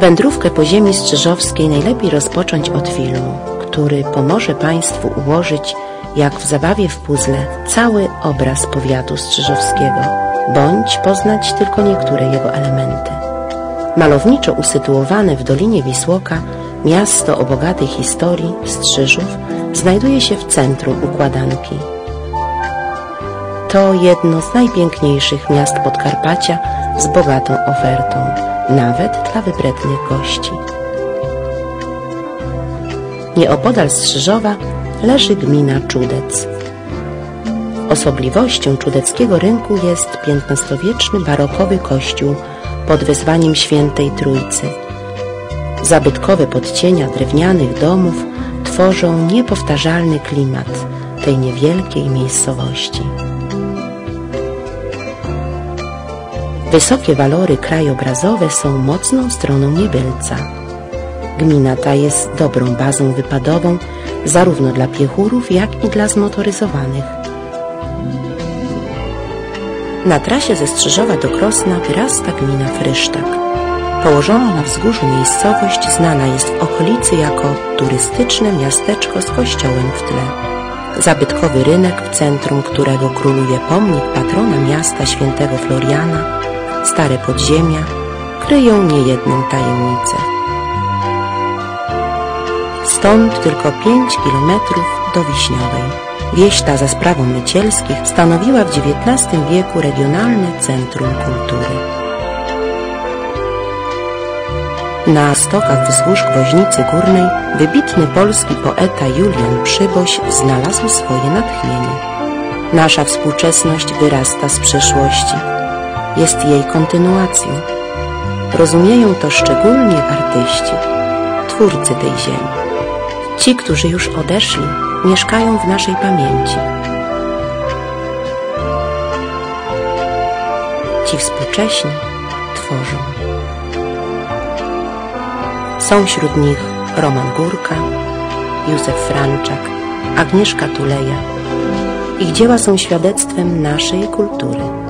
Wędrówkę po ziemi strzyżowskiej najlepiej rozpocząć od filmu, który pomoże Państwu ułożyć, jak w zabawie w puzzle, cały obraz powiatu strzyżowskiego, bądź poznać tylko niektóre jego elementy. Malowniczo usytuowane w Dolinie Wisłoka, miasto o bogatej historii, Strzyżów, znajduje się w centrum układanki. To jedno z najpiękniejszych miast Podkarpacia z bogatą ofertą, nawet dla wybrednych gości. Nieopodal Strzyżowa leży gmina Czudec. Osobliwością czudeckiego rynku jest XV-wieczny barokowy kościół pod wezwaniem Świętej Trójcy. Zabytkowe podcienia drewnianych domów tworzą niepowtarzalny klimat tej niewielkiej miejscowości. Wysokie walory krajobrazowe są mocną stroną Niebylca. Gmina ta jest dobrą bazą wypadową zarówno dla piechurów, jak i dla zmotoryzowanych. Na trasie ze Strzyżowa do Krosna wyrasta gmina Frysztak. Położona na wzgórzu miejscowość znana jest w okolicy jako turystyczne miasteczko z kościołem w tle. Zabytkowy rynek, w centrum którego króluje pomnik patrona miasta świętego Floriana, stare podziemia, kryją niejedną tajemnicę. Stąd tylko pięć kilometrów do Wiśniowej. Wieś ta za sprawą Mycielskich stanowiła w XIX wieku regionalne centrum kultury. Na stokach wzgórz Gwoźnicy Górnej wybitny polski poeta Julian Przyboś znalazł swoje natchnienie. Nasza współczesność wyrasta z przeszłości. Jest jej kontynuacją. Rozumieją to szczególnie artyści, twórcy tej ziemi. Ci, którzy już odeszli, mieszkają w naszej pamięci. Ci współcześni tworzą. Są wśród nich Roman Górka, Józef Franczak, Agnieszka Tuleja. Ich dzieła są świadectwem naszej kultury.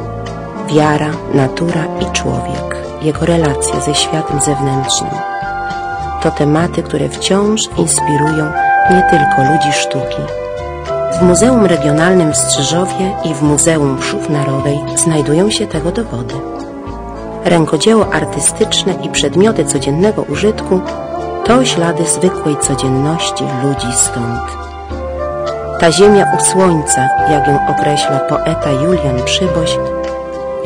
Wiara, natura i człowiek, jego relacje ze światem zewnętrznym. To tematy, które wciąż inspirują nie tylko ludzi sztuki. W Muzeum Regionalnym w Strzyżowie i w Muzeum Szów Narodowej znajdują się tego dowody. Rękodzieło artystyczne i przedmioty codziennego użytku to ślady zwykłej codzienności ludzi stąd. Ta ziemia u słońca, jak ją określa poeta Julian Przyboś,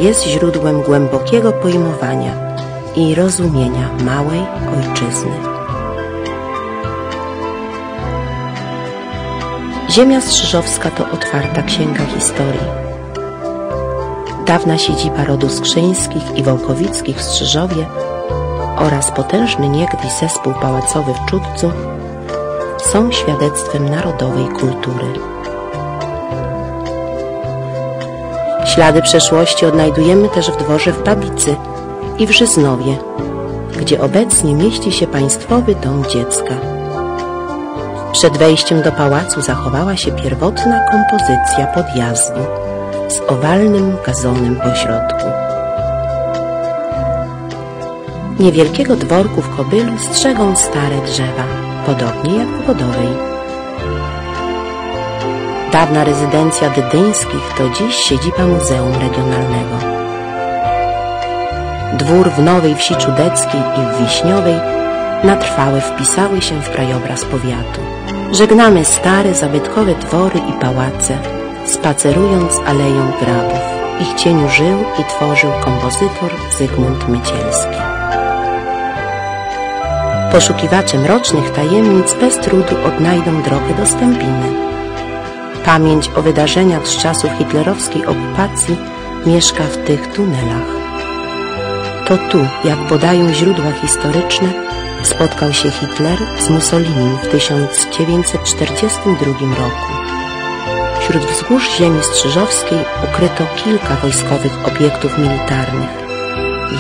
jest źródłem głębokiego pojmowania i rozumienia małej ojczyzny. Ziemia Strzyżowska to otwarta księga historii. Dawna siedziba rodu Skrzyńskich i Wołkowickich w Strzyżowie oraz potężny niegdyś zespół pałacowy w Czudcu są świadectwem narodowej kultury. Ślady przeszłości odnajdujemy też w dworze w Babicy i w Żyznowie, gdzie obecnie mieści się Państwowy Dom Dziecka. Przed wejściem do pałacu zachowała się pierwotna kompozycja podjazdu z owalnym gazonem pośrodku. Niewielkiego dworku w Kobylu strzegą stare drzewa, podobnie jak w Wodowej. Dawna rezydencja Dydyńskich to dziś siedziba Muzeum Regionalnego. Dwór w Nowej Wsi Czudeckiej i w Wiśniowej na trwałe wpisały się w krajobraz powiatu. Żegnamy stare, zabytkowe dwory i pałace, spacerując aleją grabów. Ich cieniu żył i tworzył kompozytor Zygmunt Mycielski. Poszukiwacze mrocznych tajemnic bez trudu odnajdą drogę do Stępiny Pamięć o wydarzeniach z czasów hitlerowskiej okupacji mieszka w tych tunelach. To tu, jak podają źródła historyczne, spotkał się Hitler z Mussolinim w 1942 roku. Wśród wzgórz ziemi strzyżowskiej ukryto kilka wojskowych obiektów militarnych.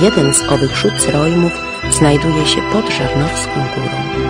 Jeden z owych Schutzräumów znajduje się pod Żarnowską Górą.